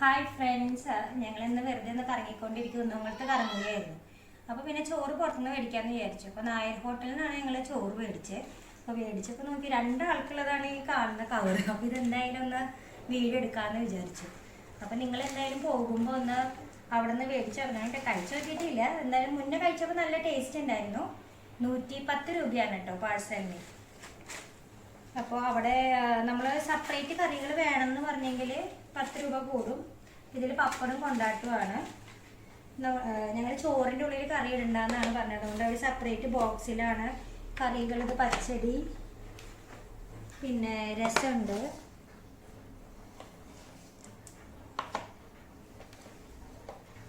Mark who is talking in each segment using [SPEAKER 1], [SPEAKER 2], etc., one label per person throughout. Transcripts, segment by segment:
[SPEAKER 1] Hi friends ഞങ്ങൾ ഇന്ന് വെറുതെ ഒന്ന് കറങ്ങിക്കൊണ്ടിരിക്കും നിങ്ങൾക്ക് കറങ്ങുകയായിരുന്നു. അപ്പോൾ പിന്നെ ചോറ് പുറത്തുനിന്ന് മേടിക്കാമെന്ന് വിചാരിച്ചു. അപ്പോൾ നായർ ഹോട്ടലിൽ നിന്നാണ് ഞങ്ങൾ ചോറ് മേടിച്ചത് അപ്പോൾ മേടിച്ചപ്പോൾ നോക്കി രണ്ടാൾക്കുള്ളതാണ് ഈ കാണുന്ന കവർ അപ്പോൾ ഇതെന്തായാലും ഒന്ന് വീഡിയോ എടുക്കാമെന്ന് വിചാരിച്ചു. അപ്പോൾ നിങ്ങൾ എന്തായാലും പോകുമ്പോൾ ഒന്ന് അവിടെ നിന്ന് മേടിച്ച് അങ്ങനെ കഴിച്ചു നോക്കിയിട്ടില്ല. എന്തായാലും മുന്നേ കഴിച്ചപ്പോൾ നല്ല ടേസ്റ്റ് ഉണ്ടായിരുന്നു. നൂറ്റി പത്ത് രൂപയാണ് കേട്ടോ പാഴ്സലിന് അപ്പോൾ അവിടെ നമ്മൾ സെപ്പറേറ്റ് കറികൾ വേണമെന്ന് പറഞ്ഞെങ്കിൽ പത്ത് രൂപ കൂടും. ഇതിൽ പപ്പടും കൊണ്ടാട്ടുമാണ് ഞങ്ങൾ ചോറിന്റെ ഉള്ളിൽ കറി ഇടണ്ടെന്നാണ് പറഞ്ഞത്. അതുകൊണ്ട് അവർ സെപ്പറേറ്റ് ബോക്സിലാണ് കറികൾ ഇത് പച്ചടി പിന്നെ രസമുണ്ട്.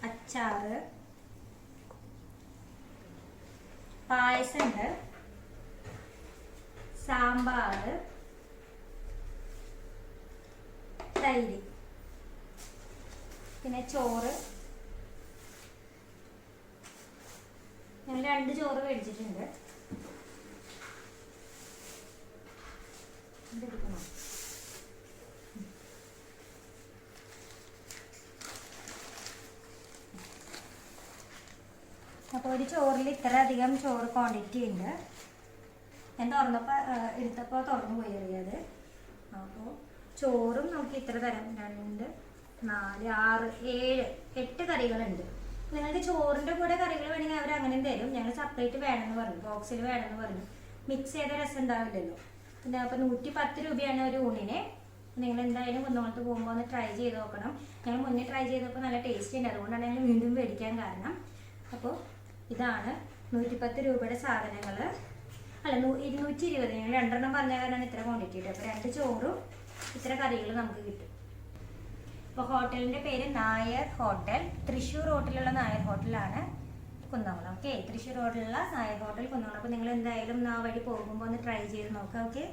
[SPEAKER 1] അച്ചാറ് പായസമുണ്ട്. സാമ്പാർ തൈര് പിന്നെ ചോറ്. ഞങ്ങൾ രണ്ട് ചോറ് മേടിച്ചിട്ടുണ്ട് അപ്പൊ ഒരു ചോറിൽ ഇത്ര അധികം ചോറ് ക്വാണ്ടിറ്റി ഉണ്ട്. ഞാൻ തുറന്നപ്പോൾ എടുത്തപ്പോൾ തുറന്നു പോയി അറിയാതെ. അപ്പോൾ ചോറും നമുക്ക് ഇത്ര തരം. രണ്ട് നാല് ആറ് ഏഴ് എട്ട് കറികളുണ്ട്. നിങ്ങൾക്ക് ചോറിന്റെ കൂടെ കറികൾ വേണമെങ്കിൽ അവർ അങ്ങനെ തരും. ഞങ്ങൾ സെപ്പറേറ്റ് വേണമെന്ന് പറഞ്ഞു. ബോക്സിൽ വേണമെന്ന് പറഞ്ഞു. മിക്സ് ചെയ്ത രസം ഉണ്ടാവില്ലല്ലോ. പിന്നെ അപ്പോൾ നൂറ്റി പത്ത് രൂപയാണ് ഒരു ഊണിന്. നിങ്ങൾ എന്തായാലും കുന്നോളത്ത് പോകുമ്പോൾ ഒന്ന് ട്രൈ ചെയ്ത് നോക്കണം. ഞങ്ങൾ മുന്നേ ട്രൈ ചെയ്തപ്പോൾ നല്ല ടേസ്റ്റ് ഉണ്ട്. അതുകൊണ്ടാണ് ഞങ്ങൾ വീണ്ടും മേടിക്കാൻ കാരണം. അപ്പോൾ ഇതാണ് നൂറ്റിപ്പത്ത് രൂപയുടെ സാധനങ്ങൾ അല്ല ഇരുന്നൂറ്റി ഇരുപത് ഞങ്ങൾ രണ്ടെണ്ണം പറഞ്ഞ കാരണമാണ് ഇത്ര ക്വാണ്ടിറ്റി കിട്ടും അപ്പോൾ രണ്ട് ചോറും ഇത്ര കറികൾ നമുക്ക് കിട്ടും. അപ്പോൾ ഹോട്ടലിന്റെ പേര് നായർ ഹോട്ടൽ. തൃശ്ശൂർ റോഡിലുള്ള നായർ ഹോട്ടലാണ് കുന്നംകുളം. ഓക്കെ തൃശ്ശൂർ റോഡിലുള്ള നായർ ഹോട്ടൽ കുന്നംകുളം. അപ്പോൾ നിങ്ങൾ എന്തായാലും ആ വഴി പോകുമ്പോൾ ഒന്ന് ട്രൈ ചെയ്ത് നോക്കാം ഓക്കെ